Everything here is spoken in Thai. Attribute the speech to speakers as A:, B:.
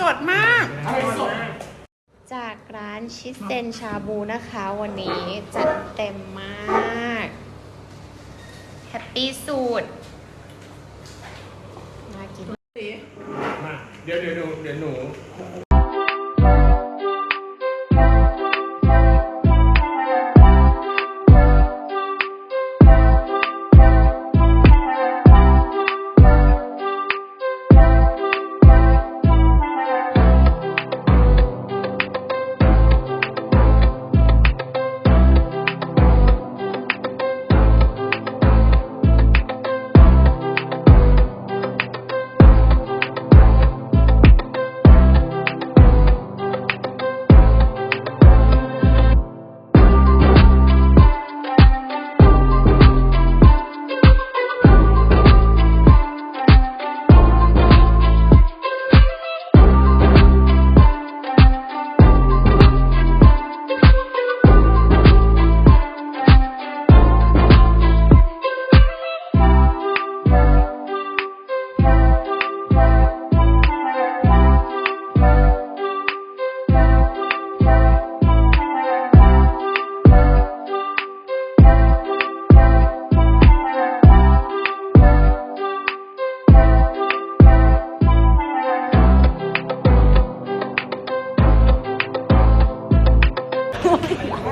A: สดมากจากร้านชิสเซนชาบูนะคะ วันนี้จัดเต็มมาก แฮปปี้สูตรน่ากิน
B: เดี๋ยวเดี๋ยวเดี๋ยวหนู
A: Thank you.